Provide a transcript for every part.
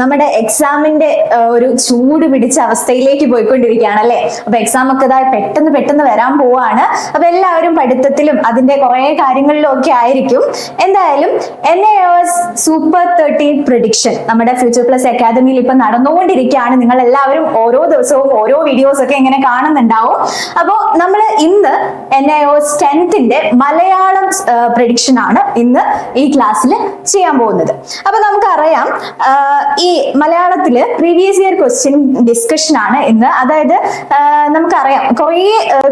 നമ്മുടെ എക്സാമിന്റെ ഒരു ചൂട് പിടിച്ച അവസ്ഥയിലേക്ക് പോയിക്കൊണ്ടിരിക്കുകയാണ് അല്ലെ? അപ്പൊ എക്സാം ഒക്കെ ഇതായി പെട്ടെന്ന് പെട്ടെന്ന് വരാൻ പോവാണ്. അപ്പൊ എല്ലാവരും പഠിത്തത്തിലും അതിന്റെ കുറെ കാര്യങ്ങളിലും ഒക്കെ ആയിരിക്കും. എന്തായാലും N A super thirteen prediction നമ്മുടെ ഫ്യൂച്ചർ പ്ലസ് അക്കാദമിയിൽ ഇപ്പൊ നടന്നുകൊണ്ടിരിക്കുകയാണ്. നിങ്ങൾ എല്ലാവരും ഓരോ ദിവസവും ഓരോ വീഡിയോസ് ഒക്കെ ഇങ്ങനെ കാണുന്നുണ്ടാവും. അപ്പോൾ നമ്മൾ ഇന്ന് എൻ ഐ ഒസ് ടെൻത്തിന്റെ മലയാളം പ്രഡിക്ഷൻ ആണ് ഇന്ന് ഈ ക്ലാസ്സിൽ ചെയ്യാൻ പോകുന്നത്. അപ്പൊ നമുക്കറിയാം ഈ മലയാളത്തിൽ പ്രീവിയസ് ഇയർ ക്വസ്റ്റ്യൻ ഡിസ്കഷൻ ആണ് ഇന്ന്. അതായത് നമുക്കറിയാം കുറേ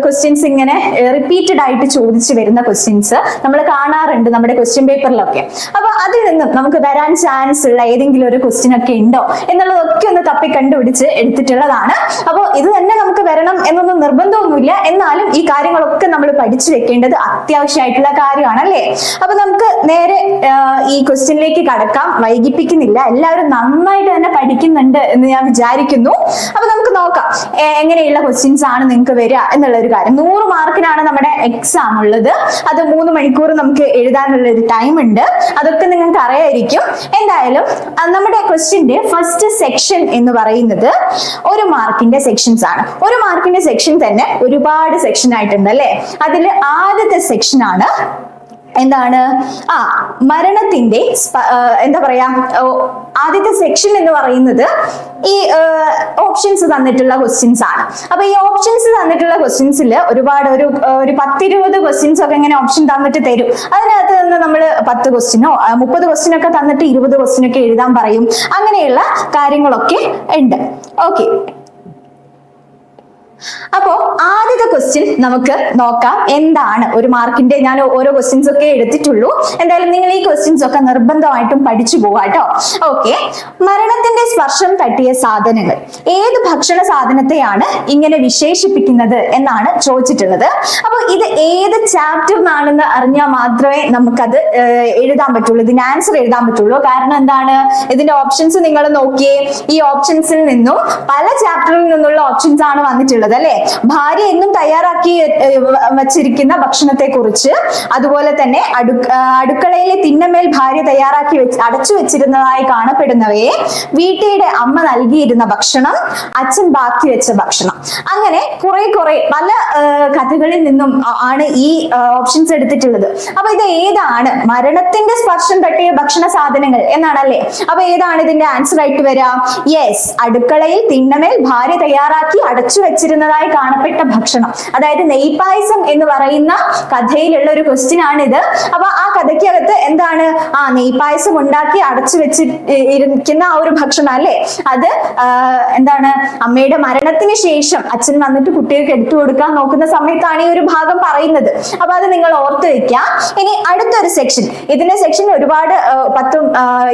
ക്വസ്റ്റ്യൻസ് ഇങ്ങനെ റിപ്പീറ്റഡ് ആയിട്ട് ചോദിച്ചു വരുന്ന ക്വസ്റ്റ്യൻസ് നമ്മൾ കാണാറുണ്ട് നമ്മുടെ ക്വസ്റ്റ്യൻ പേപ്പറിലൊക്കെ അപ്പൊ അതിൽ നിന്നും നമുക്ക് വരാൻ ചാൻസ് ഉള്ള ഏതെങ്കിലും ഒരു ക്വസ്റ്റ്യൻ ഒക്കെ ഉണ്ടോ എന്നുള്ളതൊക്കെ ഒന്ന് തപ്പി കണ്ടുപിടിച്ച് എടുത്തിട്ടുള്ളതാണ്. അപ്പോൾ ഇത് തന്നെ നമുക്ക് വരണം എന്നൊന്നും നിർബന്ധമൊന്നുമില്ല. എന്നാലും ഈ കാര്യങ്ങളൊക്കെ നമ്മൾ പഠിച്ചു വെക്കേണ്ടത് അത്യാവശ്യമായിട്ടുള്ള കാര്യമാണ് അല്ലേ അപ്പൊ നമുക്ക് നേരെ ഈ ക്വസ്റ്റ്യനിലേക്ക് കടക്കാം. വൈകിപ്പിക്കുന്നില്ല. എല്ലാവരും നന്നായിട്ട് തന്നെ പഠിക്കുന്നുണ്ട് എന്ന് ഞാൻ വിചാരിക്കുന്നു. അപ്പൊ നമുക്ക് നോക്കാം എങ്ങനെയുള്ള ക്വസ്റ്റ്യൻസ് ആണ് നിങ്ങൾക്ക് വരിക എന്നുള്ള ഒരു കാര്യം. നൂറ് മാർക്കിനാണ് നമ്മുടെ എക്സാം ഉള്ളത്. അത് മൂന്ന് മണിക്കൂർ നമുക്ക് എഴുതാനുള്ള ഒരു ടൈം ഉണ്ട്. അതൊക്കെ നിങ്ങൾക്ക് അറിയായിരിക്കും. എന്തായാലും നമ്മുടെ ക്വസ്റ്റ്യന്റെ ഫസ്റ്റ് സെക്ഷൻ എന്ന് പറയുന്നത് ഒരു മാർക്കിന്റെ സെക്ഷൻസ് ആണ്. ഒരു മാർക്കിന്റെ സെക്ഷൻ തന്നെ ഒരുപാട് സെക്ഷൻ ആയിട്ടുണ്ട് അല്ലെ? അതിൽ ആദ്യത്തെ സെക്ഷൻ ആണ് എന്താണ്? ആ മരണത്തിന്റെ എന്താ പറയാ ആദ്യത്തെ സെക്ഷൻ എന്ന് പറയുന്നത് ഈ ഓപ്ഷൻസ് തന്നിട്ടുള്ള ക്വസ്റ്റ്യൻസ് ആണ്. അപ്പൊ ഈ ഓപ്ഷൻസ് തന്നിട്ടുള്ള ക്വസ്റ്റ്യൻസിൽ ഒരുപാട് ഒരു ഒരു പത്തിരുപത് ക്വസ്റ്റ്യൻസ് ഒക്കെ ഇങ്ങനെ ഓപ്ഷൻ തന്നിട്ട് തരും. അതിനകത്ത് നിന്ന് നമ്മൾ പത്ത് ക്വസ്റ്റ്യനോ മുപ്പത് ക്വസ്റ്റ്യൻ ഒക്കെ തന്നിട്ട് ഇരുപത് ക്വസ്റ്റ്യൻ ഒക്കെ എഴുതാൻ പറയും. അങ്ങനെയുള്ള കാര്യങ്ങളൊക്കെ ഉണ്ട്. ഓക്കെ അപ്പോ ആദ്യത്തെ ക്വസ്റ്റ്യൻ നമുക്ക് നോക്കാം. എന്താണ് ഒരു മാർക്കിന്റെ ഞാൻ ഓരോ ക്വസ്റ്റ്യൻസ് ഒക്കെ എടുത്തിട്ടുള്ളൂ. എന്തായാലും നിങ്ങൾ ഈ ക്വസ്റ്റ്യൻസ് ഒക്കെ നിർബന്ധമായിട്ടും പഠിച്ചു പോവാട്ടോ ഓക്കെ മരണത്തിന്റെ സ്പർശം തട്ടിയ സാധനങ്ങൾ. ഏത് ഭക്ഷണ സാധനത്തെയാണ് ഇങ്ങനെ വിശേഷിപ്പിക്കുന്നത് എന്നാണ് ചോദിച്ചിട്ടുള്ളത്. അപ്പൊ ഇത് ഏത് ചാപ്റ്റർ ആണെന്ന് അറിഞ്ഞാൽ മാത്രമേ നമുക്കത് എഴുതാൻ പറ്റുള്ളൂ. ഇതിന് ആൻസർ എഴുതാൻ പറ്റുള്ളൂ. കാരണം എന്താണ്? ഇതിന്റെ ഓപ്ഷൻസ് നിങ്ങൾ നോക്കിയേ. ഈ ഓപ്ഷൻസിൽ നിന്നും പല ചാപ്റ്ററിൽ നിന്നുള്ള ഓപ്ഷൻസ് ആണ് വന്നിട്ടുള്ളത്. അല്ലെ? ഭാര്യ എന്നും തയ്യാറാക്കി വച്ചിരിക്കുന്ന ഭക്ഷണത്തെ കുറിച്ച് അതുപോലെ തന്നെ അടു അടുക്കളയിലെ തിന്നമേൽ ഭാര്യ തയ്യാറാക്കി വെച്ച് അടച്ചു വെച്ചിരുന്നതായി കാണപ്പെടുന്നവയെ വീട്ടിയുടെ അമ്മ നൽകിയിരുന്ന ഭക്ഷണം അച്ഛൻ ബാക്കി വെച്ച ഭക്ഷണം. അങ്ങനെ കുറെ കുറെ പല കഥകളിൽ നിന്നും ആണ് ഈ ഓപ്ഷൻസ് എടുത്തിട്ടുള്ളത്. അപ്പൊ ഇത് ഏതാണ്? മരണത്തിന്റെ സ്പർശം തട്ടിയ ഭക്ഷണ സാധനങ്ങൾ എന്നാണല്ലേ? അപ്പൊ ഏതാണ് ഇതിന്റെ ആൻസർ ആയിട്ട് വരാ? യെസ് അടുക്കളയിൽ തിന്നമേൽ ഭാര്യ തയ്യാറാക്കി അടച്ചു വെച്ചിരുന്നതായി കാണപ്പെട്ട ഭക്ഷണം. അതായത് നെയ്പായസം എന്ന് പറയുന്ന കഥയിലുള്ള ഒരു ക്വസ്റ്റ്യൻ ഇത് അപ്പൊ ആ കഥയ്ക്കകത്ത് എന്താണ്? ആ നെയ്പായസം ഉണ്ടാക്കി അടച്ചു വെച്ച് ഇരിക്കുന്ന ആ ഒരു ഭക്ഷണം അല്ലേ? അത് എന്താണ്? അമ്മയുടെ മരണത്തിന് ശേഷം അച്ഛൻ വന്നിട്ട് കുട്ടികൾക്ക് എടുത്തു കൊടുക്കാൻ നോക്കുന്ന സമയത്താണ് ഈ ഒരു ഭാഗം പറയുന്നത്. അപ്പൊ അത് നിങ്ങൾ ഓർത്ത് വെക്കുക ഇനി അടുത്തൊരു സെക്ഷൻ ഇതിന്റെ സെക്ഷൻ ഒരുപാട് പത്തും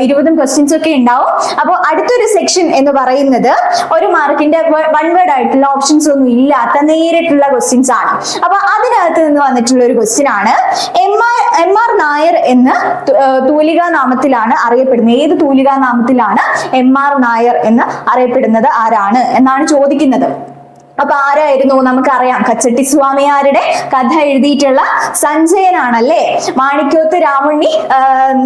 ഇരുപതും ക്വസ്റ്റ്യൻസ് ഒക്കെ ഉണ്ടാവും. അപ്പോൾ അടുത്തൊരു സെക്ഷൻ എന്ന് പറയുന്നത് ഒരു മാർക്കിന്റെ വൺ വേർഡ് ആയിട്ടുള്ള ഓപ്ഷൻസ് ഒന്നും ഇല്ലാത്ത നേരിട്ടുള്ള ക്വസ്റ്റ്യൻസ് ആണ്. അപ്പൊ അതിനകത്ത് നിന്ന് വന്നിട്ടുള്ള ഒരു ക്വസ്റ്റ്യൻ ആണ്. M R M R Nair എന്ന് തൂലിക നാമത്തിലാണ് അറിയപ്പെടുന്നത്. ഏത് തൂലികാ നാമത്തിലാണ് എം ആർ നായർ എന്ന് അറിയപ്പെടുന്നത്? ആരാണ്? എന്നാണ് ചോദിക്കുന്നത്. അപ്പൊ ആരായിരുന്നു? നമുക്കറിയാം. കച്ചട്ടി സ്വാമിയാരുടെ കഥ എഴുതിയിട്ടുള്ള സഞ്ജയനാണല്ലേ? മാണിക്യോത്ത് രാമുണ്ണി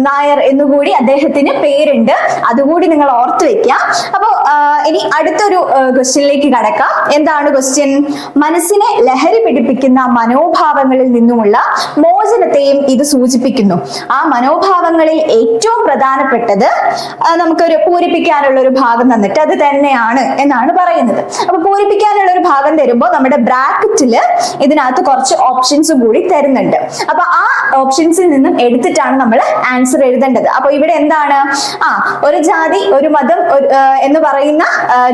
നായർ എന്നുകൂടി അദ്ദേഹത്തിന് പേരുണ്ട്. അതുകൂടി നിങ്ങൾ ഓർത്തു വെക്കാം അപ്പൊ ഇനി അടുത്തൊരു ക്വസ്റ്റ്യനിലേക്ക് കടക്കാം. എന്താണ് ക്വസ്റ്റ്യൻ മനസ്സിനെ ലഹരി പിടിപ്പിക്കുന്ന മനോഭാവങ്ങളിൽ നിന്നുമുള്ള മോചനത്തെയും ഇത് സൂചിപ്പിക്കുന്നു. ആ മനോഭാവങ്ങളിൽ ഏറ്റവും പ്രധാനപ്പെട്ടത് നമുക്കൊരു പൂരിപ്പിക്കാനുള്ള ഒരു ഭാഗം തന്നിട്ട് അത് തന്നെയാണ് എന്നാണ് പറയുന്നത്. അപ്പൊ പൂരിപ്പിക്കാനുള്ള ഭാഗം തരുമ്പോൾ നമ്മുടെ ബ്രാക്കറ്റിൽ ഇതിനകത്ത് കുറച്ച് ഓപ്ഷൻസ് കൂടി തരുന്നുണ്ട്. അപ്പൊ ആ ഓപ്ഷൻസിൽ നിന്നും എടുത്തിട്ടാണ് നമ്മൾ ആൻസർ എഴുതേണ്ടത്. അപ്പൊ ഇവിടെ എന്താണ്? ആ ഒരു ജാതി ഒരു മതം എന്ന് പറയുന്ന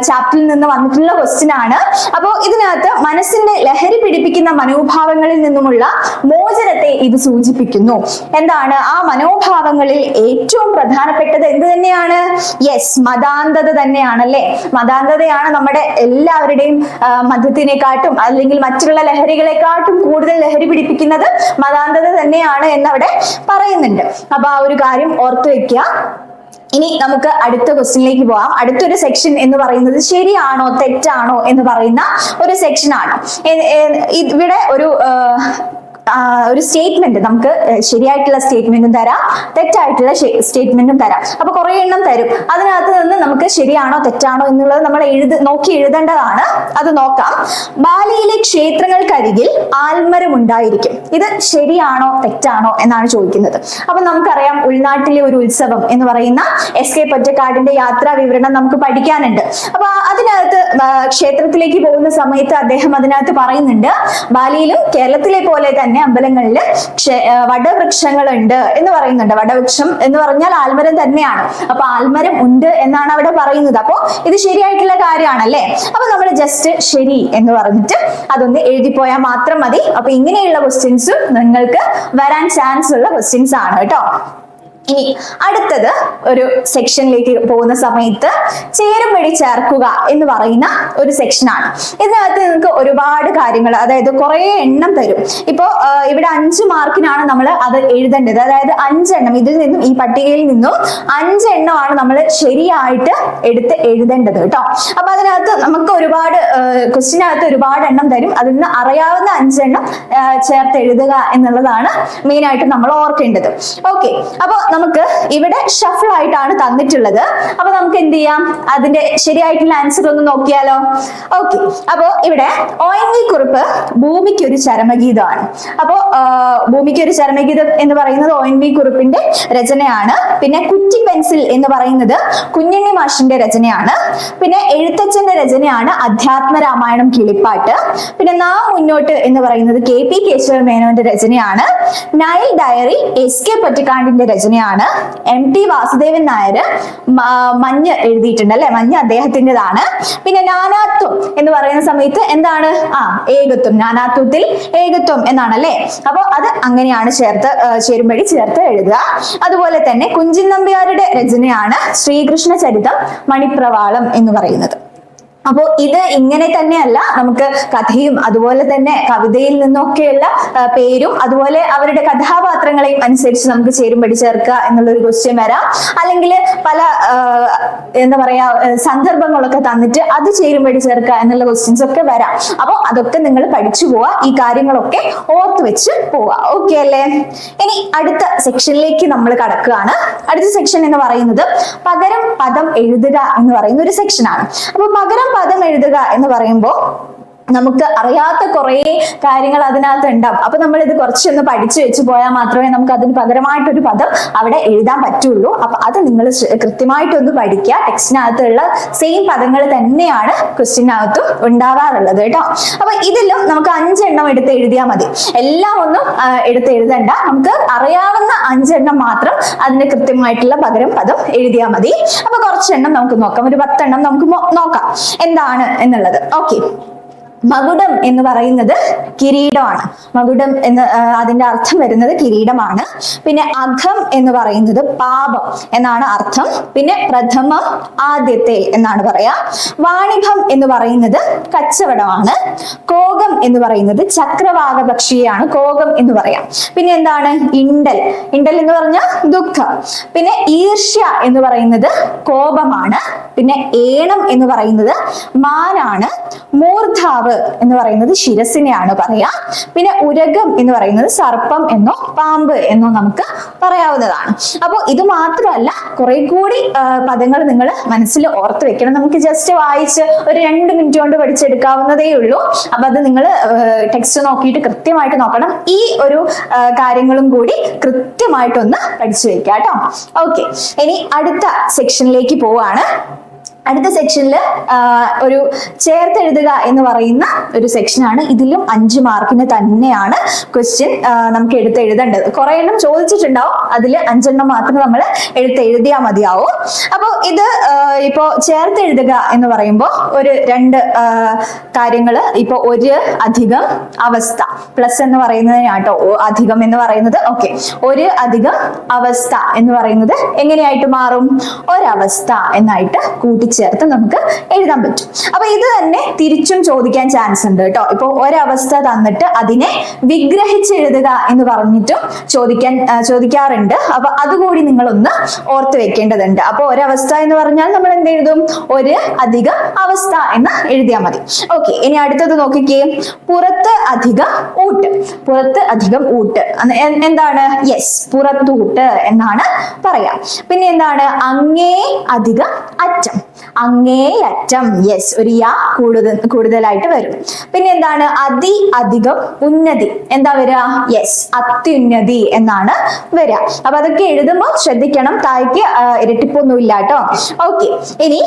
ചാപ്റ്ററിൽ നിന്ന് വന്നിട്ടുള്ള ക്വസ്റ്റ്യൻ ആണ്. അപ്പോ ഇതിനകത്ത് മനസ്സിന്റെ ലഹരി പിടിപ്പിക്കുന്ന മനോഭാവങ്ങളിൽ നിന്നുമുള്ള മോചനത്തെ ഇത് സൂചിപ്പിക്കുന്നു. എന്താണ്? ആ മനോഭാവങ്ങളിൽ ഏറ്റവും പ്രധാനപ്പെട്ടത് എന്ത് തന്നെയാണ്? യെസ് മതാന്തത തന്നെയാണ് അല്ലെ മതാന്തതയാണ് നമ്മുടെ എല്ലാവരുടെയും മദ്യത്തിനെക്കാട്ടും അല്ലെങ്കിൽ മറ്റുള്ള ലഹരികളെക്കാട്ടും കൂടുതൽ ലഹരി പിടിപ്പിക്കുന്നത് മതാന്തത തന്നെയാണ് എന്നവിടെ പറയുന്നുണ്ട്. അപ്പൊ ആ ഒരു കാര്യം ഓർത്തു വെക്കുക. ഇനി നമുക്ക് അടുത്ത ക്വസ്റ്റ്യനിലേക്ക് പോവാം. അടുത്തൊരു സെക്ഷൻ എന്ന് പറയുന്നത് ശരിയാണോ തെറ്റാണോ എന്ന് പറയുന്ന ഒരു എ- ഇവിടെ ഒരു ഒരു സ്റ്റേറ്റ്മെന്റ് നമുക്ക് ശരിയായിട്ടുള്ള സ്റ്റേറ്റ്മെന്റും തരാം തെറ്റായിട്ടുള്ള സ്റ്റേറ്റ്മെന്റും തരാം. അപ്പൊ കുറെ എണ്ണം തരും. അതിനകത്ത് നിന്ന് നമുക്ക് ശരിയാണോ തെറ്റാണോ എന്നുള്ളത് നമ്മൾ എഴുതി നോക്കി എഴുതേണ്ടതാണ്. അത് നോക്കാം. ബാലിയിലെ ക്ഷേത്രങ്ങൾക്കരികിൽ ആൽമരം ഉണ്ടായിരിക്കും ഇത് ശരിയാണോ തെറ്റാണോ എന്നാണ് ചോദിക്കുന്നത്. അപ്പൊ നമുക്കറിയാം ഉൾനാട്ടിലെ ഒരു ഉത്സവം എന്ന് പറയുന്ന എസ് കെ പൊറ്റക്കാടിന്റെ യാത്രാ വിവരണം നമുക്ക് പഠിക്കാനുണ്ട്. അപ്പൊ അതിനകത്ത് ക്ഷേത്രത്തിലേക്ക് പോകുന്ന സമയത്ത് അദ്ദേഹം അതിനകത്ത് പറയുന്നുണ്ട് ബാലിയിലും കേരളത്തിലെ പോലെ തന്നെ അമ്പലങ്ങളിൽ ക്ഷേ- ആ, വടവൃക്ഷങ്ങളുണ്ട് എന്ന് പറയുന്നുണ്ട്. വടവൃക്ഷം എന്ന് പറഞ്ഞാൽ ആൽമരം തന്നെയാണ്. അപ്പൊ ആൽമരം ഉണ്ട് എന്നാണ് അവിടെ പറയുന്നത്. അപ്പോ ഇത് ശരിയായിട്ടുള്ള കാര്യമാണല്ലേ? അപ്പൊ നമ്മൾ ജസ്റ്റ് ശരി എന്ന് പറഞ്ഞിട്ട് അതൊന്ന് എഴുതിപ്പോയാൽ മാത്രം മതി. അപ്പൊ ഇങ്ങനെയുള്ള ക്വസ്റ്റ്യൻസും നിങ്ങൾക്ക് വരാൻ ചാൻസ് ഉള്ള ക്വസ്റ്റ്യൻസ് ആണ് കേട്ടോ. ഇനി അടുത്തത് ഒരു സെക്ഷനിലേക്ക് പോകുന്ന സമയത്ത് ചേരുംപടി ചേർക്കുക എന്ന് പറയുന്ന ഒരു സെക്ഷനാണ് ഇതിനകത്ത് നിങ്ങൾക്ക് ഒരുപാട് കാര്യങ്ങൾ അതായത് കുറെ എണ്ണം തരും. ഇപ്പോ ഇവിടെ അഞ്ച് മാർക്കിനാണ് നമ്മൾ അത് എഴുതേണ്ടത്. അതായത് അഞ്ചെണ്ണം ഇതിൽ നിന്നും ഈ പട്ടികയിൽ നിന്നും അഞ്ചെണ്ണമാണ് നമ്മൾ ശരിയായിട്ട് എടുത്ത് എഴുതേണ്ടത് കേട്ടോ. അപ്പൊ അതിനകത്ത് നമുക്ക് ഒരുപാട് ക്വസ്റ്റിനകത്ത് ഒരുപാട് എണ്ണം തരും. അതിൽ നിന്ന് അറിയാവുന്ന അഞ്ചെണ്ണം ചേർത്ത് എഴുതുക എന്നുള്ളതാണ് മെയിനായിട്ട് നമ്മൾ ഓർക്കേണ്ടത്. ഓക്കെ അപ്പൊ നമുക്ക് ഇവിടെ ഷഫിൾ ആയിട്ടാണ് തന്നിട്ടുള്ളത്. അപ്പൊ നമുക്ക് എന്ത് ചെയ്യാം? അതിന്റെ ശരിയായിട്ടുള്ള ആൻസർ ഒന്ന് നോക്കിയാലോ? ഓക്കെ അപ്പോ ഇവിടെ കുറിപ്പ് ഭൂമിക്ക് ഒരു ചരമഗീതമാണ്. അപ്പോ ഭൂമിക്ക് ഒരു ചരമഗീതം എന്ന് പറയുന്നത് ഒ എൻ വി കുറിപ്പിന്റെ രചനയാണ്. പിന്നെ കുറ്റി പെൻസിൽ എന്ന് പറയുന്നത് കുഞ്ഞുണ്ണി മാഷിന്റെ രചനയാണ്. പിന്നെ എഴുത്തച്ഛന്റെ രചനയാണ് അധ്യാത്മ രാമായണം കിളിപ്പാട്ട്. പിന്നെ നാം മുന്നോട്ട് എന്ന് പറയുന്നത് കെ പി കേശവ മേനോന്റെ രചനയാണ്. നൈൽ ഡയറി എസ് കെ പറ്റിക്കാണ്ടിന്റെ രചനയാണ്. എം ടി വാസുദേവൻ നായർ മഞ്ഞ് എഴുതിയിട്ടുണ്ട് അല്ലെ? മഞ്ഞ് അദ്ദേഹത്തിന്റെതാണ്. പിന്നെ നാനാത്വം എന്ന് പറയുന്ന സമയത്ത് എന്താണ്? ആ ഏകത്വം. നാനാത്വത്തിൽ ഏകത്വം എന്നാണ് അല്ലെ? അപ്പൊ അത് അങ്ങനെയാണ് ചേർത്ത് ചേരുമ്പഴി ചേർത്ത് എഴുതുക. അതുപോലെ തന്നെ കുഞ്ചിൻ നമ്പ്യാരുടെ രചനയാണ് ശ്രീകൃഷ്ണ ചരിതം മണിപ്രവാളം എന്ന് പറയുന്നത്. അപ്പോ ഇത് ഇങ്ങനെ തന്നെയല്ല. നമുക്ക് കഥയും അതുപോലെ തന്നെ കവിതയിൽ നിന്നൊക്കെയുള്ള പേരും അതുപോലെ അവരുടെ കഥാപാത്രങ്ങളെയും അനുസരിച്ച് നമുക്ക് ചേരുംപടി ചേർക്കുക എന്നുള്ളൊരു ക്വസ്റ്റ്യൻ വരാം. അല്ലെങ്കിൽ പല എന്താ പറയാ സന്ദർഭങ്ങളൊക്കെ തന്നിട്ട് അത് ചേരുംപടി ചേർക്കുക എന്നുള്ള ക്വസ്റ്റ്യൻസ് ഒക്കെ വരാം. അപ്പോൾ അതൊക്കെ നിങ്ങൾ പഠിച്ചു പോവുക ഈ കാര്യങ്ങളൊക്കെ ഓർത്ത് വെച്ച് പോവുക ഓക്കെ അല്ലേ? ഇനി അടുത്ത സെക്ഷനിലേക്ക് നമ്മൾ കടക്കുകയാണ്. അടുത്ത സെക്ഷൻ എന്ന് പറയുന്നത് പകരം പദം എഴുതുക എന്ന് പറയുന്ന ഒരു സെക്ഷനാണ് അപ്പൊ പകരം പദം എഴുതുക എന്ന് പറയുമ്പോൾ നമുക്ക് അറിയാത്ത കുറേ കാര്യങ്ങൾ അതിനകത്ത് ഉണ്ടാവും. അപ്പൊ നമ്മൾ ഇത് കുറച്ചൊന്ന് പഠിച്ചു വെച്ച് പോയാൽ മാത്രമേ നമുക്ക് അതിന് പകരമായിട്ടൊരു പദം അവിടെ എഴുതാൻ പറ്റുള്ളൂ. അപ്പൊ അത് നിങ്ങൾ കൃത്യമായിട്ടൊന്ന് പഠിക്കുക. ടെക്സ്റ്റിനകത്തുള്ള സെയിം പദങ്ങൾ തന്നെയാണ് ക്വസ്റ്റിനകത്തും ഉണ്ടാവാറുള്ളത് കേട്ടോ. അപ്പൊ ഇതിലും നമുക്ക് അഞ്ചെണ്ണം എടുത്ത് എഴുതിയാൽ മതി. എല്ലാം ഒന്നും എടുത്ത് എഴുതണ്ട. നമുക്ക് അറിയാവുന്ന അഞ്ചെണ്ണം മാത്രം അതിന് കൃത്യമായിട്ടുള്ള പകരം പദം എഴുതിയാൽ മതി. അപ്പൊ കുറച്ചെണ്ണം നമുക്ക് നോക്കാം. ഒരു പത്തെണ്ണം നമുക്ക് നോക്കാം. എന്താണ് എന്നുള്ളത്. ഓക്കെ. മകുടം എന്ന് പറയുന്നത് കിരീടമാണ്. മകുടം എന്ന് അതിന്റെ അർത്ഥം വരുന്നത് കിരീടമാണ്. പിന്നെ അഘം എന്ന് പറയുന്നത് പാപം എന്നാണ് അർത്ഥം. പിന്നെ പ്രഥമം ആദ്യത്തെ എന്നാണ് പറയാ. വാണിഭം എന്ന് പറയുന്നത് കച്ചവടമാണ്. കോകം എന്ന് പറയുന്നത് ചക്രവാക പക്ഷിയാണ് കോകം എന്ന് പറയാം. പിന്നെ എന്താണ്? ഇണ്ടൽ. ഇണ്ടൽ എന്ന് പറഞ്ഞ ദുഃഖം. പിന്നെ ഈർഷ്യ എന്ന് പറയുന്നത് കോപമാണ്. പിന്നെ ഏണം എന്ന് പറയുന്നത് മാനാണ്. മൂർധാവ് എന്ന് പറയുന്നത് ശിരസിനെയാണ് പറയാ പിന്നെ ഉരകം എന്ന് പറയുന്നത് സർപ്പം എന്നോ പാമ്പ് എന്നോ നമുക്ക് പറയാവുന്നതാണ്. അപ്പോൾ ഇത് മാത്രമല്ല കുറെ കൂടി പദങ്ങൾ നിങ്ങൾ മനസ്സിൽ ഓർത്ത് വെക്കണം. നമുക്ക് ജസ്റ്റ് വായിച്ച് ഒരു രണ്ട് മിനിറ്റ് കൊണ്ട് പഠിച്ചെടുക്കാവുന്നതേ ഉള്ളൂ. അപ്പൊ അത് നിങ്ങൾ ടെക്സ്റ്റ് നോക്കിയിട്ട് കൃത്യമായിട്ട് നോക്കണം. ഈ ഒരു കാര്യങ്ങളും കൂടി കൃത്യമായിട്ടൊന്ന് പഠിച്ചു വെക്കാം കേട്ടോ ഓക്കെ ഇനി അടുത്ത സെക്ഷനിലേക്ക് പോവാണ്. അടുത്ത സെക്ഷനിൽ ഒരു ചേർത്തെഴുതുക എന്ന് പറയുന്ന ഒരു സെക്ഷനാണ് ഇതിലും അഞ്ച് മാർക്കിന് തന്നെയാണ് ക്വസ്റ്റ്യൻ നമുക്ക് എടുത്ത് എഴുതേണ്ടത് കുറെ എണ്ണം ചോദിച്ചിട്ടുണ്ടാവും. അതിൽ അഞ്ചെണ്ണം മാത്രം നമ്മൾ എടുത്ത് എഴുതിയാൽ മതിയാവും. അപ്പോൾ ഇത് ഇപ്പോൾ ചേർത്തെഴുതുക എന്ന് പറയുമ്പോൾ ഒരു രണ്ട് കാര്യങ്ങൾ ഇപ്പോൾ ഒരു അധികം അവസ്ഥ. പ്ലസ് എന്ന് പറയുന്നതിനാട്ടോ അധികം എന്ന് പറയുന്നത്. ഓക്കെ ഒരു അധികം അവസ്ഥ എന്ന് പറയുന്നത് എങ്ങനെയായിട്ട് മാറും? ഒരവസ്ഥ എന്നായിട്ട് കൂട്ടിച്ചേർക്കും കൂട്ടിച്ചേർത്ത് നമുക്ക് എഴുതാൻ പറ്റും. അപ്പൊ ഇത് തന്നെ തിരിച്ചും ചോദിക്കാൻ ചാൻസ് ഉണ്ട് കേട്ടോ. ഇപ്പൊ ഒരവസ്ഥ തന്നിട്ട് അതിനെ വിഗ്രഹിച്ചെഴുതുക എന്ന് പറഞ്ഞിട്ടും ചോദിക്കാൻ ചോദിക്കാറുണ്ട്. അപ്പൊ അതുകൂടി നിങ്ങളൊന്ന് ഓർത്ത് വെക്കേണ്ടതുണ്ട്. അപ്പൊ ഒരവസ്ഥ എന്ന് പറഞ്ഞാൽ നമ്മൾ എന്ത് എഴുതും? ഒരു അധിക അവസ്ഥ എന്ന് എഴുതിയാൽ മതി. ഓക്കെ ഇനി അടുത്തത് നോക്കിക്കേ. പുറത്ത് അധിക ഊട്ട്. പുറത്ത് അധികം ഊട്ട്. എന്താണ്? യെസ് പുറത്തൂട്ട് എന്നാണ് പറയാം. പിന്നെ എന്താണ്? അങ്ങേ അധികം അറ്റം. അങ്ങേ അറ്റം യെസ് ഒരു യാ കൂടുതൽ കൂടുതലായിട്ട് വരും. പിന്നെ എന്താണ്? അതി അധികം ഉന്നതി. എന്താ വരിക? യെസ് അത്യുന്നതി എന്നാണ് വരിക. അപ്പൊ അതൊക്കെ എഴുതുമ്പോൾ ശ്രദ്ധിക്കണം തായ്ക്ക് ആ, ഇരട്ടിപ്പൊന്നും ഇല്ല കേട്ടോ ഓക്കെ ഇനി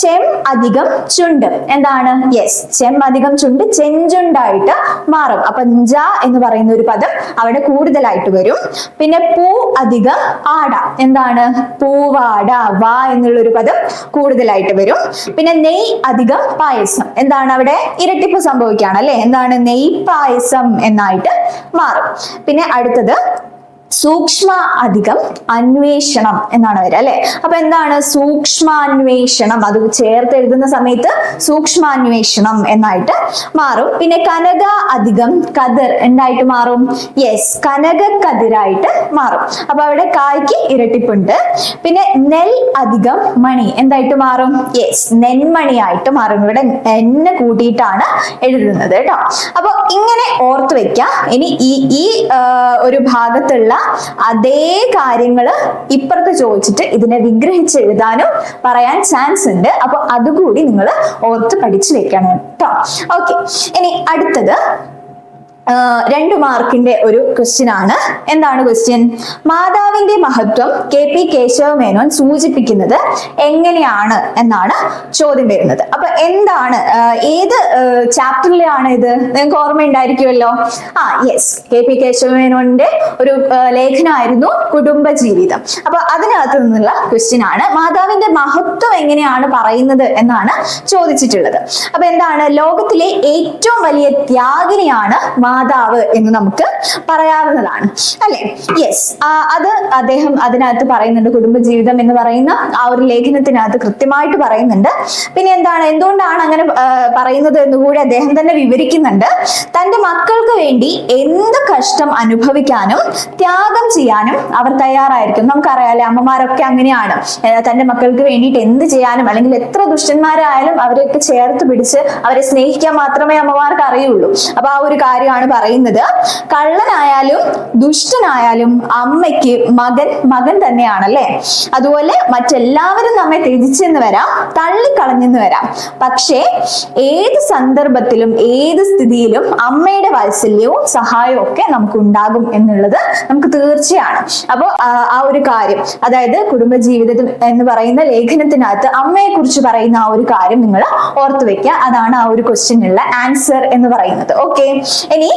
ചെം അധികം ചുണ്ട്. എന്താണ്? യെസ് ചെം അധികം ചുണ്ട് ചെഞ്ചുണ്ടായിട്ട് മാറും. അപ്പൊ nj എന്ന് പറയുന്ന ഒരു പദം അവിടെ കൂടുതലായിട്ട് വരും. പിന്നെ പൂ അധികം ആട. എന്താണ്? പൂവാട വാ എന്നുള്ള ഒരു പദം കൂടുതലായിട്ട് വരും. പിന്നെ നെയ് അധികം പായസം. എന്താണ് അവിടെ? ഇരട്ടിപ്പ് സംഭവിക്കുകയാണ് അല്ലെ? എന്താണ്? നെയ് പായസം എന്നായിട്ട് മാറും. പിന്നെ അടുത്തത് സൂക്ഷ്മ അധികം അന്വേഷണം എന്നാണ് വരിക അല്ലെ? അപ്പൊ എന്താണ് സൂക്ഷ്മാന്വേഷണം? അത് ചേർത്ത് എഴുതുന്ന സമയത്ത് സൂക്ഷ്മാന്വേഷണം എന്നായിട്ട് മാറും. പിന്നെ കനക അധികം കതിർ എന്തായിട്ട് മാറും? യെസ് കനക കതിരായിട്ട് മാറും. അപ്പൊ അവിടെ കായ്ക്ക് ഇരട്ടിപ്പുണ്ട്. പിന്നെ നെൽ അധികം മണി എന്തായിട്ട് മാറും? യെസ് നെന്മണിയായിട്ട് മാറും. ഇവിടെ എന്നെ കൂട്ടിയിട്ടാണ് എഴുതുന്നത് കേട്ടോ. അപ്പൊ ഇങ്ങനെ ഓർത്ത് വെക്കാം. ഇനി ഈ ഈ ഒരു ഭാഗത്തുള്ള അതേ കാര്യങ്ങൾ ഇപ്പുറത്ത് ചോദിച്ചിട്ട് ഇതിനെ വിഗ്രഹിച്ച് എഴുതാനും പറയാൻ ചാൻസ് ഉണ്ട്. അപ്പൊ അതുകൂടി നിങ്ങൾ ഓർത്ത് പഠിച്ചു വെക്കണം കേട്ടോ ഓക്കെ ഇനി അടുത്തത് രണ്ട് മാർക്കിന്റെ ഒരു ക്വസ്റ്റ്യൻ ആണ്. എന്താണ് ക്വസ്റ്റ്യൻ മാതാവിന്റെ മഹത്വം കെ പി കേശവ മേനോൻ സൂചിപ്പിക്കുന്നത് എങ്ങനെയാണ് എന്നാണ് ചോദ്യം വരുന്നത്. അപ്പൊ എന്താണ് ഏത് ചാപ്റ്ററിലാണ് ഇത്? നിങ്ങൾക്ക് ഓർമ്മയുണ്ടായിരിക്കുമല്ലോ? ആ യെസ് കെ പി കേശവ മേനോന്റെ ഒരു ലേഖനമായിരുന്നു കുടുംബ ജീവിതം അപ്പൊ അതിനകത്ത് നിന്നുള്ള ക്വസ്റ്റ്യൻ ആണ് മാതാവിന്റെ മഹത്വം എങ്ങനെയാണ് പറയുന്നത് എന്നാണ് ചോദിച്ചിട്ടുള്ളത്. അപ്പൊ എന്താണ് ലോകത്തിലെ ഏറ്റവും വലിയ ത്യാഗിനിയാണ് മാതാവ് എന്ന് നമുക്ക് പറയാവുന്നതാണ്. അല്ലെ? യെസ് അത് അദ്ദേഹം അതിനകത്ത് പറയുന്നുണ്ട് കുടുംബജീവിതം എന്ന് പറയുന്ന ആ ഒരു ലേഖനത്തിനകത്ത് കൃത്യമായിട്ട് പറയുന്നുണ്ട്. പിന്നെ എന്താണ്? എന്തുകൊണ്ടാണ് അങ്ങനെ പറയുന്നത് എന്നുകൂടി അദ്ദേഹം തന്നെ വിവരിക്കുന്നുണ്ട്. തന്റെ മക്കൾക്ക് വേണ്ടി എന്ത് കഷ്ടം അനുഭവിക്കാനും ത്യാഗം ചെയ്യാനും അവർ തയ്യാറായിരിക്കും നമുക്കറിയാലേ അമ്മമാരൊക്കെ അങ്ങനെയാണ്. തന്റെ മക്കൾക്ക് വേണ്ടിയിട്ട് എന്ത് ചെയ്യാനും അല്ലെങ്കിൽ എത്ര ദുഷ്ടന്മാരായാലും അവരെയൊക്കെ ചേർത്ത് പിടിച്ച് അവരെ സ്നേഹിക്കാൻ മാത്രമേ അമ്മമാർക്ക് അറിയുള്ളൂ. അപ്പൊ ആ ഒരു കാര്യമാണ് പറയുന്നത്. കള്ളനായാലും ദുഷ്ടനായാലും അമ്മയ്ക്ക് മകൻ മകൻ തന്നെയാണല്ലേ? അതുപോലെ മറ്റെല്ലാവരും നമ്മെ ത്യജിച്ചെന്ന് വരാം തള്ളിക്കളഞ്ഞെന്ന് വരാം. പക്ഷേ ഏത് സന്ദർഭത്തിലും ഏത് സ്ഥിതിയിലും അമ്മയുടെ വാത്സല്യവും സഹായവും ഒക്കെ നമുക്ക് ഉണ്ടാകും എന്നുള്ളത് നമുക്ക് തീർച്ചയാണ്. അപ്പോൾ ആ ഒരു കാര്യം അതായത് കുടുംബജീവിതം എന്ന് പറയുന്ന ലേഖനത്തിനകത്ത് അമ്മയെ കുറിച്ച് പറയുന്ന ആ ഒരു കാര്യം നിങ്ങൾ ഓർത്തു വെക്കുക. അതാണ് ആ ഒരു ക്വസ്റ്റ്യനുള്ള ആൻസർ എന്ന് പറയുന്നത്. ഓക്കെ ഇനി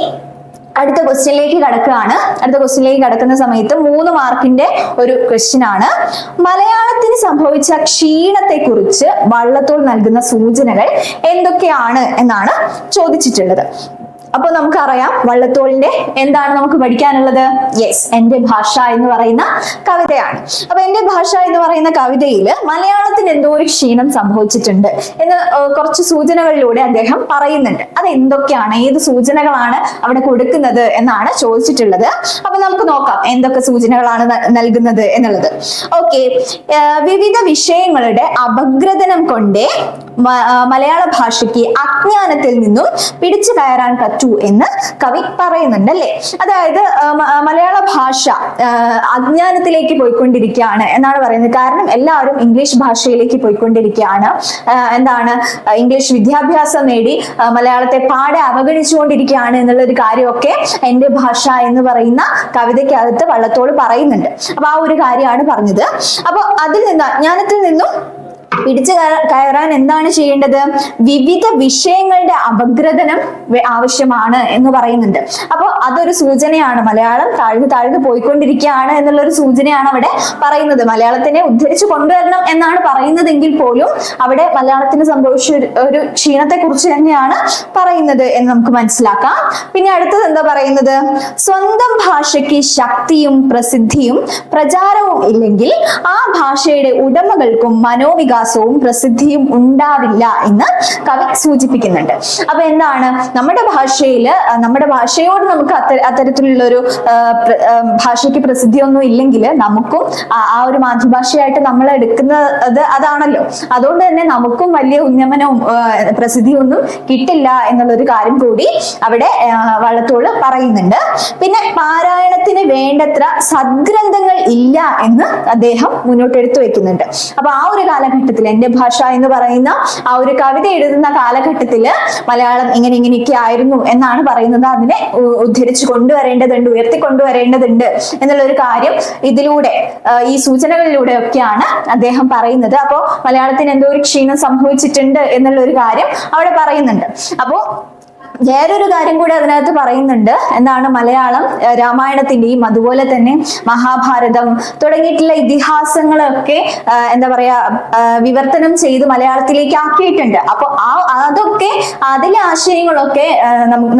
അടുത്ത ക്വസ്റ്റ്യനിലേക്ക് കടക്കുകയാണ്. അടുത്ത ക്വസ്റ്റ്യനിലേക്ക് കടക്കുന്ന സമയത്ത് മൂന്ന് മാർക്കിന്റെ ഒരു ക്വസ്റ്റ്യൻ ആണ്. മലയാളത്തിന് സംഭവിച്ച ക്ഷീണത്തെ കുറിച്ച് വള്ളത്തോൾ നൽകുന്ന സൂചനകൾ എന്തൊക്കെയാണ് എന്നാണ് ചോദിച്ചിട്ടുള്ളത്. അപ്പൊ നമുക്കറിയാം വള്ളത്തോളിന്റെ എന്താണ് നമുക്ക് പഠിക്കാനുള്ളത്? യെസ് എന്റെ ഭാഷ എന്ന് പറയുന്ന കവിതയാണ്. അപ്പൊ എന്റെ ഭാഷ എന്ന് പറയുന്ന കവിതയിൽ മലയാളത്തിന് എന്തോ ഒരു ക്ഷീണം സംഭവിച്ചിട്ടുണ്ട് എന്ന് കുറച്ച് സൂചനകളിലൂടെ അദ്ദേഹം പറയുന്നുണ്ട്. അത് എന്തൊക്കെയാണ്? ഏത് സൂചനകളാണ് അവിടെ കൊടുക്കുന്നത് എന്നാണ് ചോദിച്ചിട്ടുള്ളത്. അപ്പൊ നമുക്ക് നോക്കാം എന്തൊക്കെ സൂചനകളാണ് നൽകുന്നത് എന്നുള്ളത്. ഓക്കെ വിവിധ വിഷയങ്ങളുടെ അപഗ്രഥനം കൊണ്ടേ മലയാള ഭാഷയ്ക്ക് അജ്ഞാനത്തിൽ നിന്നും പിടിച്ചു കയറാൻ പറ്റൂ എന്ന് കവി പറയുന്നുണ്ട് അതായത് മലയാള ഭാഷ അജ്ഞാനത്തിലേക്ക് പോയിക്കൊണ്ടിരിക്കുകയാണ് എന്നാണ് പറയുന്നത്. കാരണം എല്ലാവരും ഇംഗ്ലീഷ് ഭാഷയിലേക്ക് പോയിക്കൊണ്ടിരിക്കുകയാണ്. എന്താണ് ഇംഗ്ലീഷ് വിദ്യാഭ്യാസം നേടി മലയാളത്തെ പാടെ അവഗണിച്ചുകൊണ്ടിരിക്കുകയാണ് എന്നുള്ള ഒരു കാര്യമൊക്കെ എന്റെ ഭാഷ എന്ന് പറയുന്ന കവിതയ്ക്കകത്ത് വള്ളത്തോട് പറയുന്നുണ്ട്. അപ്പൊ ആ ഒരു കാര്യമാണ് പറഞ്ഞത്. അപ്പൊ അതിൽ നിന്ന് അജ്ഞാനത്തിൽ നിന്നും പിടിച്ചു കയറാൻ എന്താണ് ചെയ്യേണ്ടത്? വിവിധ വിഷയങ്ങളുടെ അപഗ്രഥനം ആവശ്യമാണ് എന്ന് പറയുന്നുണ്ട്. അപ്പോൾ അതൊരു സൂചനയാണ്. മലയാളം താഴ്ന്നു താഴ്ന്നു പോയിക്കൊണ്ടിരിക്കുകയാണ് എന്നുള്ളൊരു സൂചനയാണ് അവിടെ പറയുന്നത്. മലയാളത്തിനെ ഉദ്ധരിച്ചു കൊണ്ടുവരണം എന്നാണ് പറയുന്നതെങ്കിൽ പോലും അവിടെ മലയാളത്തിന് സംഭവിച്ച ഒരു- ക്ഷീണത്തെ കുറിച്ച് തന്നെയാണ് പറയുന്നത് എന്ന് നമുക്ക് മനസ്സിലാക്കാം. പിന്നെ അടുത്തത് എന്താ പറയുന്നത്? സ്വന്തം ഭാഷയ്ക്ക് ശക്തിയും പ്രസിദ്ധിയും പ്രചാരവും ഇല്ലെങ്കിൽ ആ ഭാഷയുടെ ഉടമകൾക്കും മനോവികാരം വിശ്വാസവും പ്രസിദ്ധിയും ഉണ്ടാവില്ല എന്ന് കവി സൂചിപ്പിക്കുന്നുണ്ട്. അപ്പൊ എന്താണ്? നമ്മുടെ ഭാഷയിൽ നമ്മുടെ ഭാഷയോട് നമുക്ക് അത്തര അത്തരത്തിലുള്ള ഒരു ഭാഷയ്ക്ക് പ്രസിദ്ധിയൊന്നും ഇല്ലെങ്കിൽ നമുക്കും ആ- ഒരു മാതൃഭാഷയായിട്ട് നമ്മൾ എടുക്കുന്നത് അതാണല്ലോ. അതുകൊണ്ട് തന്നെ നമുക്കും വലിയ ഉന്നമനവും പ്രസിദ്ധിയൊന്നും കിട്ടില്ല എന്നുള്ളൊരു കാര്യം കൂടി അവിടെ വള്ളത്തോൾ പറയുന്നുണ്ട്. പിന്നെ പാരായണത്തിന് വേണ്ടത്ര സദ്ഗ്രന്ഥങ്ങൾ ഇല്ല എന്ന് അദ്ദേഹം മുന്നോട്ടെടുത്തു വെക്കുന്നുണ്ട്. അപ്പൊ ആ ഒരു കാലഘട്ടത്തിൽ എന്റെ ഭാഷ എന്ന് പറയുന്ന ആ ഒരു കവിത എഴുതുന്ന കാലഘട്ടത്തിൽ മലയാളം ഇങ്ങനെ ഇങ്ങനെയൊക്കെ ആയിരുന്നു എന്നാണ് പറയുന്നത്. അതിനെ ഉദ്ധരിച്ചു കൊണ്ടുവരേണ്ടതുണ്ട് ഉയർത്തി കൊണ്ടുവരേണ്ടതുണ്ട് എന്നുള്ള ഒരു കാര്യം ഇതിലൂടെ ഈ സൂചനകളിലൂടെ ഒക്കെയാണ് അദ്ദേഹം പറയുന്നത്. അപ്പോ മലയാളത്തിന് എന്തോ ഒരു ക്ഷീണം സംഭവിച്ചിട്ടുണ്ട് എന്നുള്ള ഒരു കാര്യം അവിടെ പറയുന്നുണ്ട്. അപ്പോ വേറൊരു കാര്യം കൂടി അതിനകത്ത് പറയുന്നുണ്ട്. എന്താണ് മലയാളം രാമായണത്തിന്റെയും അതുപോലെ തന്നെ മഹാഭാരതം തുടങ്ങിയിട്ടുള്ള ഇതിഹാസങ്ങളൊക്കെ എന്താ പറയാ വിവർത്തനം ചെയ്ത് മലയാളത്തിലേക്ക് ആക്കിയിട്ടുണ്ട്. അപ്പൊ ആ അതൊക്കെ അതിലെ ആശയങ്ങളൊക്കെ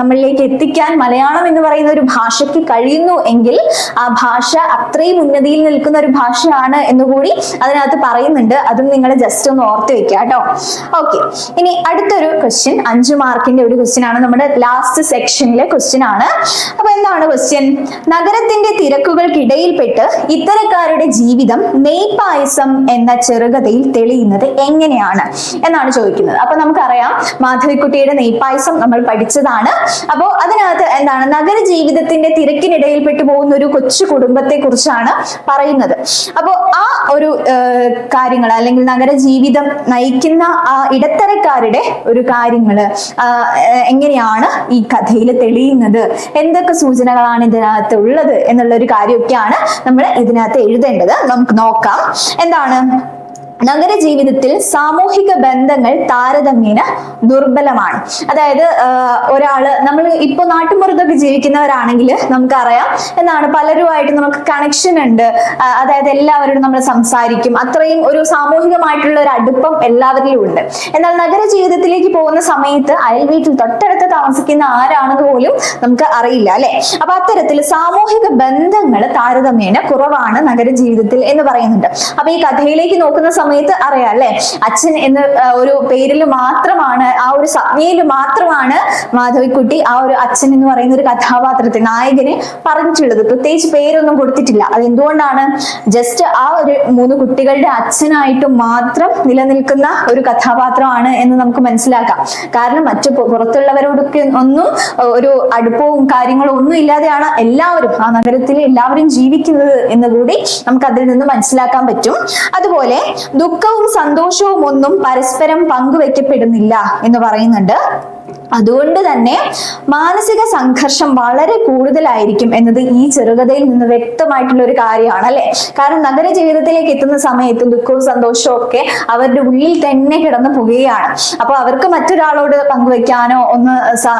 നമ്മളിലേക്ക് എത്തിക്കാൻ മലയാളം എന്ന് പറയുന്ന ഒരു ഭാഷയ്ക്ക് കഴിയുന്നു എങ്കിൽ ആ ഭാഷ അത്രയും ഉന്നതിയിൽ നിൽക്കുന്ന ഒരു ഭാഷയാണ് എന്നുകൂടി അതിനകത്ത് പറയുന്നുണ്ട്. അതും നിങ്ങൾ ജസ്റ്റ് ഒന്ന് ഓർത്ത് വെക്കുക കേട്ടോ. ഓക്കെ. ഇനി അടുത്തൊരു ക്വസ്റ്റ്യൻ അഞ്ചു മാർക്കിന്റെ ഒരു ക്വസ്റ്റ്യൻ ആണ് നമ്മുടെ ലാസ്റ്റ് സെക്ഷനിലെ ക്വസ്റ്റ്യൻ ആണ്. അപ്പൊ എന്താണ് ക്വസ്റ്റ്യൻ നഗരത്തിന്റെ തിരക്കുകൾക്കിടയിൽപ്പെട്ട് ഇത്തരക്കാരുടെ ജീവിതം നെയ്പായസം എന്ന ചെറുകഥയിൽ തെളിയുന്നത് എങ്ങനെയാണ് എന്നാണ് ചോദിക്കുന്നത്. അപ്പൊ നമുക്കറിയാം മാധവിക്കുട്ടിയുടെ നെയ്പായസം നമ്മൾ പഠിച്ചതാണ്. അപ്പോ അതിനകത്ത് എന്താണ് നഗര ജീവിതത്തിന്റെ തിരക്കിനിടയിൽപ്പെട്ടു പോകുന്ന ഒരു കൊച്ചു കുടുംബത്തെ കുറിച്ചാണ് പറയുന്നത്. അപ്പോ ആ ഒരു കാര്യങ്ങൾ അല്ലെങ്കിൽ നഗര ജീവിതം നയിക്കുന്ന ആ ഇടത്തരക്കാരുടെ ഒരു കാര്യങ്ങൾ ഏർ, എങ്ങനെയാണ് ഈ കഥയിൽ തെളിയുന്നത്. എന്തൊക്കെ സൂചനകളാണ് ഇതിനകത്ത് ഉള്ളത് എന്നുള്ള ഒരു കാര്യമൊക്കെയാണ് നമ്മൾ ഇതിനകത്ത് എഴുതേണ്ടത്. നമുക്ക് നോക്കാം. എന്താണ്? നഗര ജീവിതത്തിൽ സാമൂഹിക ബന്ധങ്ങൾ താരതമ്യേന ദുർബലമാണ്. അതായത് ഒരാൾ നമ്മൾ ഇപ്പൊ നാട്ടുമ്പുറത്തൊക്കെ ജീവിക്കുന്നവരാണെങ്കിൽ നമുക്കറിയാം എന്നാണ് പലരുമായിട്ട് നമുക്ക് കണക്ഷൻ ഉണ്ട്. അതായത് എല്ലാവരോടും നമ്മൾ സംസാരിക്കും. അത്രയും ഒരു സാമൂഹികമായിട്ടുള്ള ഒരു അടുപ്പം എല്ലാവരിലും ഉണ്ട്. എന്നാൽ നഗര ജീവിതത്തിലേക്ക് പോകുന്ന സമയത്ത് അയൽ വീട്ടിൽ തൊട്ടടുത്ത് താമസിക്കുന്ന ആരാണെന്ന് പോലും നമുക്ക് അറിയില്ല അല്ലെ? അപ്പൊ അത്തരത്തിൽ സാമൂഹിക ബന്ധങ്ങൾ താരതമ്യേന കുറവാണ് നഗര ജീവിതത്തിൽ എന്ന് പറയുന്നുണ്ട്. അപ്പൊ ഈ കഥയിലേക്ക് നോക്കുന്ന സമയത്ത് അറിയാം അല്ലെ? അച്ഛൻ എന്ന ഒരു പേരിൽ മാത്രമാണ് ആ ഒരു സംജ്ഞയിൽ മാത്രമാണ് മാധവിക്കുട്ടി ആ ഒരു അച്ഛൻ എന്ന് പറയുന്ന ഒരു കഥാപാത്രത്തെ നായകനെ പറഞ്ഞിട്ടുള്ളത്. പ്രത്യേകിച്ച് പേരൊന്നും കൊടുത്തിട്ടില്ല. അത് എന്തുകൊണ്ടാണ് ജസ്റ്റ് ആ ഒരു മൂന്ന് കുട്ടികളുടെ അച്ഛനായിട്ട് മാത്രം നിലനിൽക്കുന്ന ഒരു കഥാപാത്രമാണ് എന്ന് നമുക്ക് മനസ്സിലാക്കാം. കാരണം മറ്റു പുറത്തുള്ളവരോടൊക്കെ ഒന്നും ഒരു അടുപ്പവും കാര്യങ്ങളും ഒന്നും ഇല്ലാതെയാണ് എല്ലാവരും ആ നഗരത്തിലെ എല്ലാവരും ജീവിക്കുന്നത് എന്ന് കൂടി നമുക്ക് അതിൽ നിന്ന് മനസ്സിലാക്കാൻ പറ്റും. അതുപോലെ ദുഃഖവും സന്തോഷവും ഒന്നും പരസ്പരം പങ്കുവെക്കപ്പെടുന്നില്ല എന്ന് പറയുന്നുണ്ട്. അതുകൊണ്ട് തന്നെ മാനസിക സംഘർഷം വളരെ കൂടുതലായിരിക്കും എന്നത് ഈ ചെറുകഥയിൽ നിന്ന് വ്യക്തമായിട്ടുള്ള ഒരു കാര്യമാണ് അല്ലെ? കാരണം നഗര ജീവിതത്തിലേക്ക് എത്തുന്ന സമയത്ത് ദുഃഖവും സന്തോഷവും ഒക്കെ അവരുടെ ഉള്ളിൽ തന്നെ കിടന്നു പോകുകയാണ് അപ്പൊ അവർക്ക് മറ്റൊരാളോട് പങ്കുവെക്കാനോ ഒന്ന്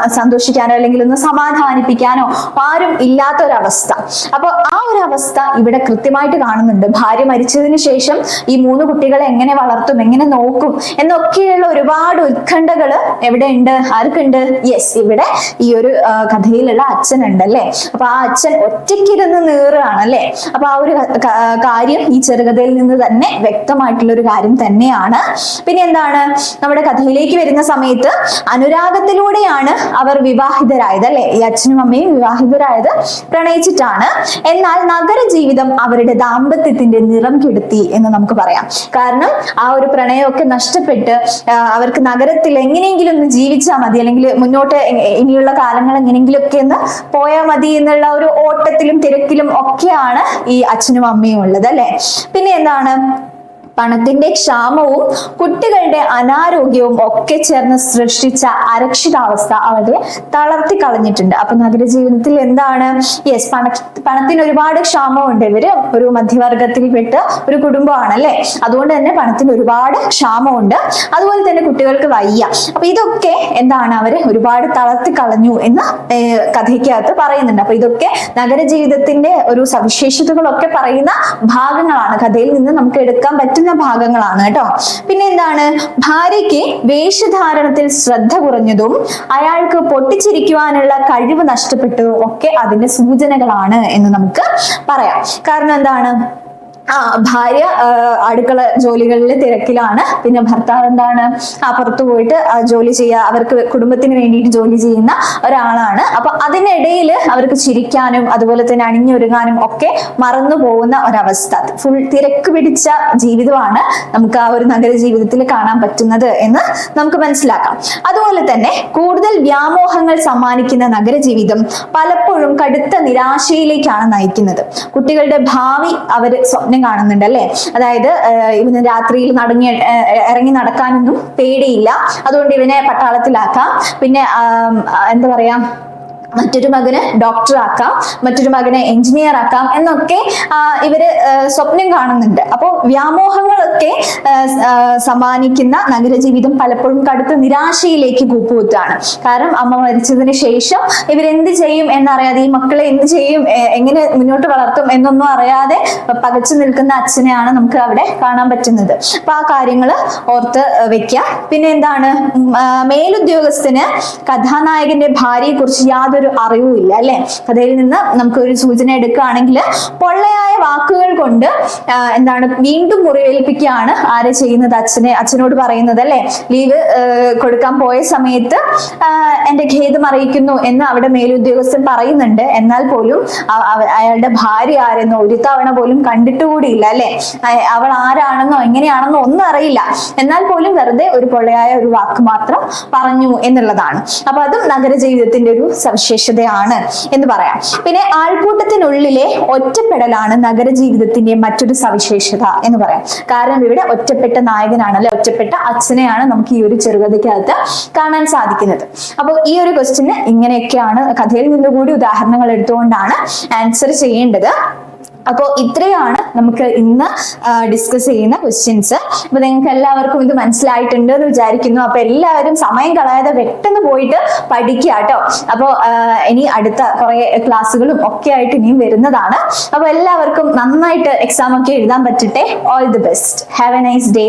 സന്തോഷിക്കാനോ അല്ലെങ്കിൽ ഒന്ന് സമാധാനിപ്പിക്കാനോ ആരും ഇല്ലാത്ത ഒരവസ്ഥ അപ്പൊ ആ ഒരു അവസ്ഥ ഇവിടെ കൃത്യമായിട്ട് കാണുന്നുണ്ട്. ഭാര്യ മരിച്ചതിന് ശേഷം ഈ മൂന്ന് കുട്ടികളെ എങ്ങനെ വളർത്തും എങ്ങനെ നോക്കും എന്നൊക്കെയുള്ള ഒരുപാട് ഉത്കണ്ഠകൾ എവിടെ ഉണ്ട് ആർക്കുണ്ട് യെസ് ഇവിടെ ഈ ഒരു കഥയിലുള്ള അച്ഛനുണ്ട് അല്ലേ അപ്പൊ ആ അച്ഛൻ ഒറ്റയ്ക്കിരുന്ന് നീറുകയാണ് അല്ലേ അപ്പൊ ആ ഒരു കാര്യം ഈ ചെറുകഥയിൽ നിന്ന് തന്നെ വ്യക്തമായിട്ടുള്ള ഒരു കാര്യം തന്നെയാണ്. പിന്നെ എന്താണ്? നമ്മുടെ കഥയിലേക്ക് വരുന്ന സമയത്ത് അനുരാഗത്തിലൂടെയാണ് അവർ വിവാഹിതരായത് അല്ലെ? ഈ അച്ഛനും അമ്മയും വിവാഹിതരായത് പ്രണയിച്ചിട്ടാണ്. എന്നാൽ നഗര ജീവിതം അവരുടെ ദാമ്പത്യത്തിന്റെ നിറം കെടുത്തി എന്ന് നമുക്ക് പറയാം. കാരണം ആ ഒരു പ്രണയമൊക്കെ നഷ്ടപ്പെട്ട് അവർക്ക് നഗരത്തിൽ എങ്ങനെയെങ്കിലും ഒന്ന് ജീവിച്ചാൽ മതി അല്ലെങ്കിൽ മുന്നോട്ട് ഇനിയുള്ള കാലങ്ങൾ എങ്ങനെങ്കിലുമൊക്കെ ഒന്ന് പോയാൽ മതി എന്നുള്ള ഒരു ഓട്ടത്തിലും തിരക്കിലും ഒക്കെയാണ് ഈ അച്ഛനും അമ്മയും ഉള്ളത് അല്ലെ? പിന്നെ എന്താണ്? പണത്തിന്റെ ക്ഷാമവും കുട്ടികളുടെ അനാരോഗ്യവും ഒക്കെ ചേർന്ന് സൃഷ്ടിച്ച അരക്ഷിതാവസ്ഥ അവരെ തളർത്തി കളഞ്ഞിട്ടുണ്ട്. അപ്പൊ നഗരജീവിതത്തിൽ എന്താണ്? യെസ് പണ പണത്തിന് ഒരുപാട് ക്ഷാമമുണ്ട്. ഇവർ ഒരു മധ്യവർഗത്തിൽപ്പെട്ട ഒരു കുടുംബമാണ് അല്ലെ അതുകൊണ്ട് തന്നെ പണത്തിന് ഒരുപാട് ക്ഷാമമുണ്ട്. അതുപോലെ തന്നെ കുട്ടികൾക്ക് വയ്യ. അപ്പൊ ഇതൊക്കെ എന്താണ് അവരെ ഒരുപാട് തളർത്തി കളഞ്ഞു എന്ന് കഥയ്ക്കകത്ത് പറയുന്നുണ്ട്. അപ്പൊ ഇതൊക്കെ നഗരജീവിതത്തിന്റെ ഒരു സവിശേഷതകളൊക്കെ പറയുന്ന ഭാഗങ്ങളാണ്. കഥയിൽ നിന്ന് നമുക്ക് എടുക്കാൻ പറ്റുന്ന ഭാഗങ്ങളാണ് കേട്ടോ. പിന്നെ എന്താണ് ഭാര്യയ്ക്ക് വേഷധാരണത്തിൽ ശ്രദ്ധ കുറഞ്ഞതും അയാൾക്ക് പൊട്ടിച്ചിരിക്കുവാനുള്ള കഴിവ് നഷ്ടപ്പെട്ടതും ഒക്കെ അതിന്റെ സൂചനകളാണ് എന്ന് നമുക്ക് പറയാം. കാരണം എന്താണ്? ആ ഭാര്യ അടുക്കള ജോലികളിൽ തിരക്കിലാണ്. പിന്നെ ഭർത്താവ് എന്താണ്? ആ പുറത്തു പോയിട്ട് ജോലി ചെയ്യുക അവർക്ക് കുടുംബത്തിന് വേണ്ടിയിട്ട് ജോലി ചെയ്യുന്ന ഒരാളാണ്. അപ്പൊ അതിനിടയിൽ അവർക്ക് ചിരിക്കാനും അതുപോലെ തന്നെ അണിഞ്ഞൊരുങ്ങാനും ഒക്കെ മറന്നു പോകുന്ന ഒരവസ്ഥ. ഫുൾ തിരക്ക് പിടിച്ച ജീവിതമാണ് നമുക്ക് ആ ഒരു നഗര ജീവിതത്തിൽ കാണാൻ പറ്റുന്നത് എന്ന് നമുക്ക് മനസ്സിലാക്കാം. അതുപോലെ തന്നെ കൂടുതൽ വ്യാമോഹങ്ങൾ സമ്മാനിക്കുന്ന നഗരജീവിതം പലപ്പോഴും കടുത്ത നിരാശയിലേക്കാണ് നയിക്കുന്നത്. കുട്ടികളുടെ ഭാവി അവർ സ്വപ്നം കാണുന്നുണ്ട് അല്ലെ? അതായത് ഇവന് രാത്രിയിൽ നടങ്ങി ഇറങ്ങി നടക്കാനൊന്നും പേടിയില്ല. അതുകൊണ്ട് ഇവനെ പട്ടാളത്തിലാക്കാം. പിന്നെ എന്താ പറയാ മറ്റൊരു മകന് ഡോക്ടർ ആക്കാം മറ്റൊരു മകനെ എഞ്ചിനീയർ ആക്കാം എന്നൊക്കെ ഇവർ സ്വപ്നം കാണുന്നുണ്ട്. അപ്പോൾ വ്യാമോഹങ്ങളൊക്കെ സമ്മാനിക്കുന്ന നഗരജീവിതം പലപ്പോഴും കടുത്ത നിരാശയിലേക്ക് കൂപ്പുകുത്താണ് കാരണം അമ്മ മരിച്ചതിന് ശേഷം ഇവരെന്ത് ചെയ്യും എന്നറിയാതെ ഈ മക്കളെ എന്ത് ചെയ്യും എങ്ങനെ മുന്നോട്ട് വളർത്തും എന്നൊന്നും അറിയാതെ പകച്ചു നിൽക്കുന്ന അച്ഛനെയാണ് നമുക്ക് അവിടെ കാണാൻ പറ്റുന്നത്. അപ്പൊ ആ കാര്യങ്ങൾ ഓർത്ത് വെക്കുക പിന്നെ എന്താണ്? മേലുദ്യോഗസ്ഥന് കഥാനായകന്റെ ഭാര്യയെ കുറിച്ച് യാതൊരു അറിവുമില്ല അല്ലെ? കഥയിൽ നിന്ന് നമുക്ക് ഒരു സൂചന എടുക്കുകയാണെങ്കിൽ പൊള്ളയായ വാക്കുകൾ കൊണ്ട് എന്താണ് വീണ്ടും മുറിവേൽപ്പിക്കുകയാണ് ആരെ ചെയ്യുന്നത് അച്ഛനെ അച്ഛനോട് പറയുന്നത് അല്ലെ? ലീവ് കൊടുക്കാൻ പോയ സമയത്ത് എന്റെ ഖേദം അറിയിക്കുന്നു എന്ന് അവിടെ മേലുദ്യോഗസ്ഥൻ പറയുന്നുണ്ട്. എന്നാൽ പോലും അയാളുടെ ഭാര്യ ആരെന്നോ ഒരു തവണ പോലും കണ്ടിട്ടുകൂടിയില്ല അല്ലെ? അവൾ ആരാണെന്നോ എങ്ങനെയാണെന്നോ ഒന്നും അറിയില്ല. എന്നാൽ പോലും വെറുതെ ഒരു പൊള്ളയായ ഒരു വാക്ക് മാത്രം പറഞ്ഞു എന്നുള്ളതാണ്. അപ്പൊ അതും നഗര ജീവിതത്തിന്റെ ഒരു സവിശേഷതയാണ് എന്ന് പറയാം. പിന്നെ ആൾക്കൂട്ടത്തിനുള്ളിലെ ഒറ്റപ്പെടലാണ് നഗര ജീവിതത്തിന്റെ മറ്റൊരു സവിശേഷത എന്ന് പറയാം. കാരണം ഇവിടെ ഒറ്റപ്പെട്ട നായകനാണ് അല്ലെ ഒറ്റപ്പെട്ട അച്ഛനെയാണ് നമുക്ക് ഈ ഒരു ചെറുകഥയ്ക്കകത്ത് കാണാൻ സാധിക്കുന്നത്. അപ്പോൾ ഈ ഒരു ക്വസ്റ്റിന് ഇങ്ങനെയൊക്കെയാണ് കഥയിൽ നിന്നുകൂടി ഉദാഹരണങ്ങൾ എടുത്തുകൊണ്ടാണ് ആൻസർ ചെയ്യേണ്ടത്. അപ്പോൾ ഇത്രയാണ് നമുക്ക് ഇന്ന് ഡിസ്കസ് ചെയ്യുന്ന ക്വസ്റ്റ്യൻസ് അപ്പൊ നിങ്ങൾക്ക് എല്ലാവർക്കും ഇത് മനസ്സിലായിട്ടുണ്ട് എന്ന് വിചാരിക്കുന്നു. അപ്പൊ എല്ലാവരും സമയം കളയാതെ പെട്ടെന്ന് പോയിട്ട് പഠിക്കുക കേട്ടോ. അപ്പോൾ ഇനി അടുത്ത കുറെ ക്ലാസ്സുകളും ഒക്കെ ആയിട്ട് ഇനിയും വരുന്നതാണ്. അപ്പോൾ എല്ലാവർക്കും നന്നായിട്ട് എക്സാം ഒക്കെ എഴുതാൻ പറ്റട്ടെ. All the best have a nice day